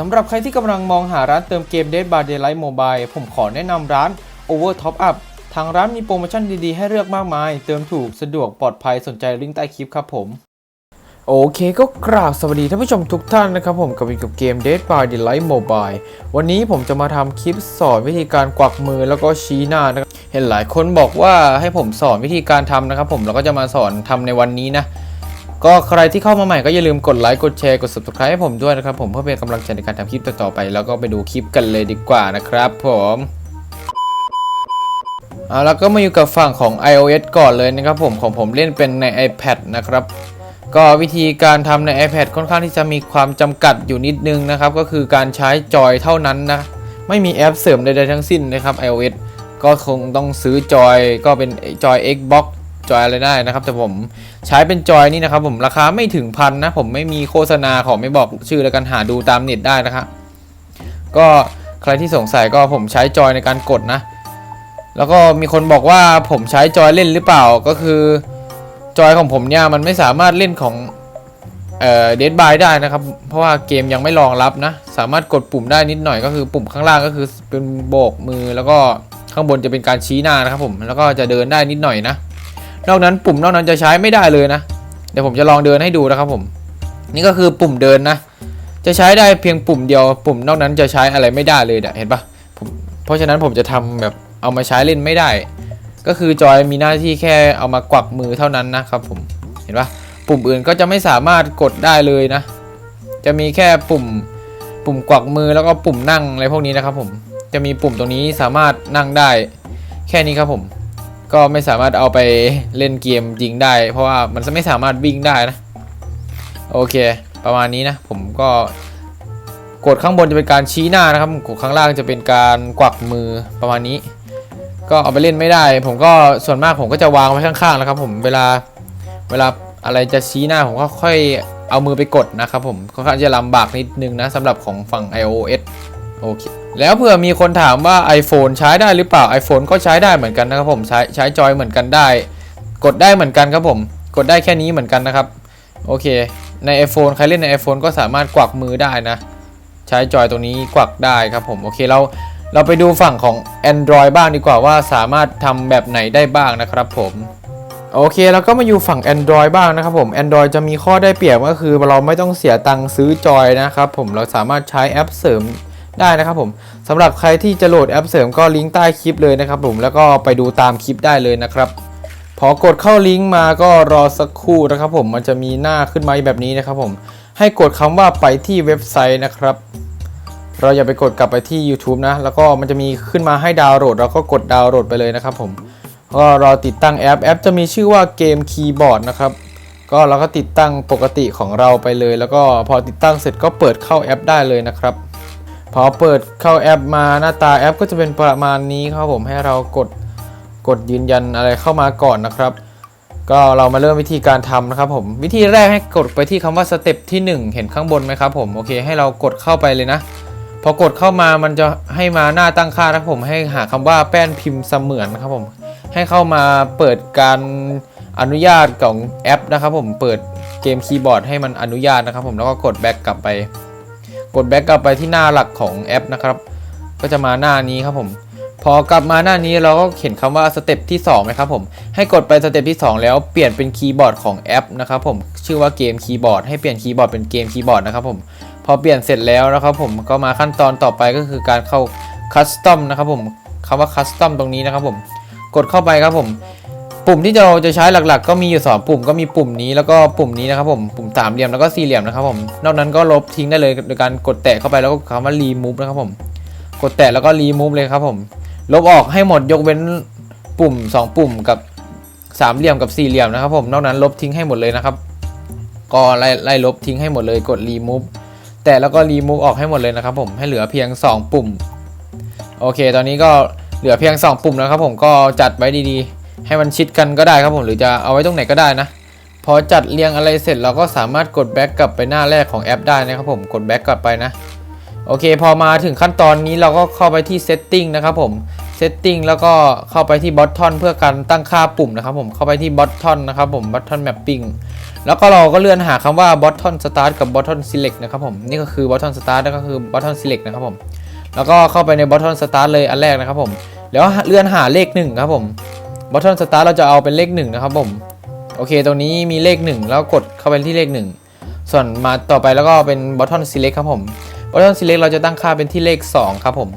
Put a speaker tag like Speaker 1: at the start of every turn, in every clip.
Speaker 1: สำหรับใครที่กำลังมองหาร้านเติมเกม Dead by Daylight Mobile ผมขอแนะนำร้าน Over Top Up ทางร้านมีโปรโมชั่นดีๆ ให้เลือกมากมาย เติมถูกสะดวกปลอดภัยสนใจลิงก์ใต้คลิปครับผม โอเคก็กราบสวัสดีท่านผู้ชมทุกท่านนะครับผมกับอยู่กับเกม Dead by Daylight Mobile วันนี้ผมจะมาทำคลิปสอนวิธีการกวักมือแล้วก็ชี้หน้านะครับเห็นหลายคนบอกว่าให้ผมสอนวิธีการทำนะครับผมแล้วก็จะมาสอนทำในวันนี้นะ ก็ใครที่เข้ามาใหม่ก็อย่าลืมกดไลค์กดแชร์กด subscribe ให้ผมด้วยนะครับผมเพื่อเป็นกำลังใจในการทำคลิปต่อๆไป แล้วก็ไปดูคลิปกันเลยดีกว่านะครับผมเอาแล้วก็มาอยู่กับฝั่งของ iOS ก่อนเลยนะครับผมของผมเล่นเป็นใน iPad นะครับก็วิธีการทำใน iPad ค่อนข้างที่จะมีความจำกัดอยู่นิดนึงนะครับ ก็คือการใช้จอยเท่านั้นนะ ไม่มีแอปเสริมใดๆทั้งสิ้นนะครับ iOS ก็คงต้องซื้อจอยก็เป็นจอย Xbox จอยอะไรได้นะครับ แต่ผมใช้เป็นจอยนี่นะครับ ผมราคาไม่ถึงพันนะ ผมไม่มีโฆษณาขอไม่บอกชื่อแล้วกันหาดูตามเน็ตได้นะครับก็ใครที่สงสัยก็ผมใช้จอยในการกดนะ แล้วก็มีคนบอกว่าผมใช้จอยเล่นหรือเปล่าก็คือจอยของผมเนี่ยมันไม่สามารถเล่นของเอ่อเดดบายได้นะครับ เพราะว่าเกมยังไม่รองรับนะ สามารถกดปุ่มได้นิดหน่อยก็คือปุ่มข้างล่างก็คือเป็นโบกมือแล้วก็ข้างบนจะเป็นการชี้หน้านะครับผมแล้วก็จะเดินได้นิดหน่อยนะ นอกนั้นปุ่มนอกนั้นจะใช้ไม่ได้เลยนะ เดี๋ยวผมจะลองเดินให้ดูนะครับผม นี่ก็คือปุ่มเดินนะ จะใช้ได้เพียงปุ่มเดียว ปุ่มนอกนั้นจะใช้อะไรไม่ได้เลยเห็นปะผมเพราะฉะนั้นผมจะทำแบบเอามาใช้เล่นไม่ได้ ก็คือจอยมีหน้าที่แค่เอามากวักมือเท่านั้นนะครับผม เห็นปะปุ่มอื่นก็จะไม่สามารถกดได้เลยนะ จะมีแค่ปุ่มปุ่มกวักมือแล้วก็ปุ่มนั่งอะไรพวกนี้นะครับผม จะมีปุ่มตรงนี้สามารถนั่งได้ แค่นี้ครับผม ก็ไม่สามารถเอาไปเล่นเกมจริงได้ เพราะว่ามันไม่สามารถวิ่งได้นะ โอเค ประมาณนี้นะ ผมก็กดข้างบนจะเป็นการชี้หน้านะครับกดข้างล่างจะเป็นการกวักมือประมาณนี้ ก็เอาไปเล่นไม่ได้ ผมก็ส่วนมากผมก็จะวางไว้ข้างๆนะครับ ผมเวลาเวลาอะไรจะชี้หน้าผมก็ค่อยเอามือไปกดนะครับผมค่อนข้างจะลำบากนิดนึงนะสำหรับของฝั่ง iOS โอเค แล้วเผื่อมีคนถามว่า iPhone ใช้ได้หรือเปล่า iPhone ก็ใช้ได้เหมือนกันนะครับผมใช้ใช้จอยเหมือนกันได้ กดได้เหมือนกันครับผม กดได้แค่นี้เหมือนกันนะครับ โอเค ใน iPhone ใครเล่นใน iPhone ก็สามารถกวักมือได้นะ ใช้จอยตรงนี้กวักได้ครับผม โอเคเราเราไปดูฝั่งของ Android บ้างดีกว่าว่าสามารถทำแบบไหนได้บ้างนะครับผมโอเคแล้วก็มาอยู่ฝั่ง Android บ้างนะครับผม Android จะมีข้อได้เปรียบก็คือเราไม่ต้องเสียตังค์ซื้อจอยนะครับผมเราสามารถใช้แอปเสริม ได้นะครับผมสำหรับใครที่จะโหลดแอปเสริมก็ลิงก์ใต้คลิปเลยนะครับผมแล้วก็ไปดูตามคลิปได้เลยนะครับพอกดเข้าลิงก์มาก็รอสักครู่นะครับผมมันจะมีหน้าขึ้นมาแบบนี้นะครับผมให้กดคำว่าไปที่เว็บไซต์นะครับ เราอย่าไปกดกลับไปที่ YouTube นะ แล้วก็มันจะมีขึ้นมาให้ดาวน์โหลดเราก็กดดาวน์โหลดไปเลยนะครับผมก็รอติดตั้งแอปแอปจะมีชื่อว่าเกมคีย์บอร์ดนะครับก็เราก็ติดตั้งปกติของเราไปเลย แล้วก็พอติดตั้งเสร็จก็เปิดเข้าแอปได้เลยนะครับ พอเปิดเข้าแอปมาหน้าตาแอปก็จะเป็นประมาณนี้ครับผมให้เรากดกดยืนยันอะไรเข้ามาก่อนนะครับ ก็เรามาเริ่มวิธีการทำนะครับผมวิธีแรกให้กดไปที่คำว่าสเต็ปที่ 1 เห็นข้างบนไหมครับผมโอเคให้เรากดเข้าไปเลยนะ พอกดเข้ามามันจะให้มาหน้าตั้งค่านะครับผมให้หาคำว่าแป้นพิมพ์เสมือนนะครับผมให้เข้ามาเปิดการอนุญาตของแอปนะครับผมเปิดเกมคีย์บอร์ดให้มันอนุญาตนะครับผมแล้วก็กดแบ็กกลับไป กดแบ็กกลับไปที่หน้าหลักของแอปนะครับ ก็จะมาหน้านี้ครับผม พอกลับมาหน้านี้เราก็เห็นคำว่าสเต็ปที่2ไหมครับผมให้กดไปสเต็ปที่ 2 แล้วเปลี่ยนเป็นคีย์บอร์ดของแอปนะครับผมชื่อว่าเกมคีย์บอร์ดให้เปลี่ยนคีย์บอร์ดเป็นเกมคีย์บอร์ดนะครับผมพอเปลี่ยนเสร็จแล้วนะครับผมก็มาขั้นตอนต่อไปก็คือการเข้าคัสตอมนะครับผมคำว่าคัสตอมตรงนี้นะครับผมกดเข้าไปครับผม ปุ่มที่เราจะใช้หลักๆ ก็มีอยู่ 2 ปุ่มก็มีปุ่มนี้แล้วก็ปุ่มนี้นะครับผมปุ่มสามเหลี่ยมแล้วก็สี่เหลี่ยมนะครับผมนอกนั้นก็ลบทิ้งได้เลยโดยการกดแตะเข้าไปแล้วก็คำว่า remove นะครับผมกดแตะแล้วก็ remove เลยครับผมลบออกให้หมดยกเว้นปุ่ม 2 ปุ่มกับสามเหลี่ยมกับสี่เหลี่ยมนะครับผมนอกนั้นลบทิ้งให้หมดเลยนะครับก็ไล่ไล่ลบทิ้งให้หมดเลยกด remove แต่แล้วก็ remove ออกให้หมดเลยนะครับผมให้เหลือเพียง 2 ปุ่ม โอเค ตอนนี้ก็เหลือเพียง 2 ปุ่มแล้วครับผมก็จัดไว้ดีๆ ให้มันชิดกันก็ได้ครับผมหรือจะเอาไว้ตรงไหนก็ได้นะ พอจัดเรียงอะไรเสร็จเราก็สามารถกดแบ็กกลับไปหน้าแรกของแอปได้นะครับผมกดแบ็กกลับไปนะโอเค พอมาถึงขั้นตอนนี้เราก็เข้าไปที่ setting นะครับผม setting แล้วก็เข้าไปที่ button เพื่อการตั้งค่าปุ่มนะครับผมเข้าไปที่ button นะครับผม button mapping แล้วก็เราก็เลื่อนหาคำว่า button start กับ button select นะครับผมนี่ก็คือ button start แล้วก็คือ button select นะครับผมแล้วก็เข้าไปใน button start เลยอันแรกนะครับผมแล้วเลื่อนหาเลขหนึ่งครับผม button start เราจะเอาเป็นเลขหนึ่งนะครับผมโอเค ตรงนี้มีเลขหนึ่งแล้วกดเข้าไปที่เลขหนึ่งส่วนมาต่อไปแล้วก็เป็น button select ครับผม button select เราจะตั้งค่าเป็นที่เลขสองครับผม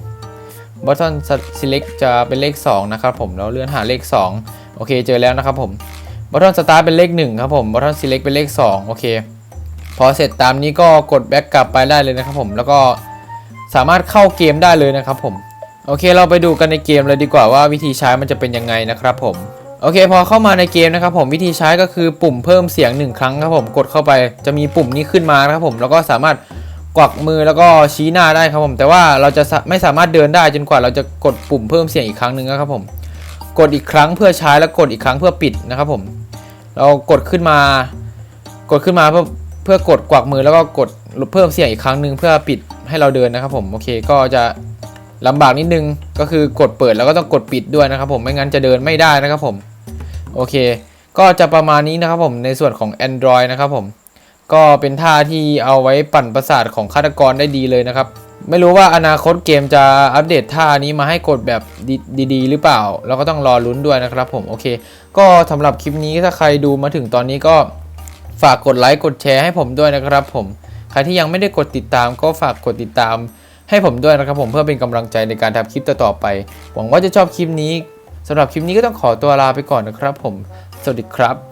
Speaker 1: button select จะเป็นเลขสองนะครับผมแล้วเลื่อนหาเลขสองโอเคเจอแล้วนะครับผม button start เป็นเลข 1 ครับผม button select เป็นเลข 2 โอเค พอเสร็จตามนี้ก็กดแบ็กกลับไปได้เลยนะครับผมแล้วก็สามารถเข้าเกมได้เลยนะครับผม โอเคเราไปดูกันในเกมเลยดีกว่าว่าวิธีใช้มันจะเป็นยังไงนะครับผมโอเคพอเข้ามาในเกมนะครับผมวิธีใช้ก็คือปุ่มเพิ่มเสียงหนึ่งครั้งครับผมกดเข้าไปจะมีปุ่มนี้ขึ้นมานะครับผมแล้วก็สามารถกวักมือแล้วก็ชี้หน้าได้ครับผม แต่ว่าเราจะไม่สามารถเดินได้จนกว่าเราจะกดปุ่มเพิ่มเสียงอีกครั้งหนึ่งนะครับผม กดอีกครั้งเพื่อใช้แล้วกดอีกครั้งเพื่อปิดนะครับผม เรากดขึ้นมา กดขึ้นมาเพื่อเพื่อกดกวักมือแล้วก็กดเพิ่มเสียงอีกครั้งหนึ่งเพื่อปิดให้เราเดินนะครับผมโอเคก็จะ ลำบากนิดนึงก็คือกดเปิดแล้วก็ต้องกดปิดด้วยนะครับผมไม่งั้นจะเดินไม่ได้นะครับผมโอเค ก็จะประมาณนี้นะครับผมในส่วนของ Android นะครับผมก็เป็นท่าที่เอาไว้ปั่นประสาทของฆาตกรได้ดีเลยนะครับ ไม่รู้ว่าอนาคตเกมจะอัปเดตท่านี้มาให้กดแบบดีๆ หรือเปล่า เราก็ต้องรอลุ้นด้วยนะครับผมโอเค ก็สำหรับคลิปนี้ถ้าใครดูมาถึงตอนนี้ก็ฝากกดไลค์กดแชร์ให้ผมด้วยนะครับผมใครที่ยังไม่ได้กดติดตามก็ฝากกดติดตาม ให้ผมด้วยนะครับผมเพื่อเป็นกำลังใจในการทำคลิปต่อๆไป หวังว่าจะชอบคลิปนี้สำหรับคลิปนี้ก็ต้องขอตัวลาไปก่อนนะครับผม สวัสดีครับ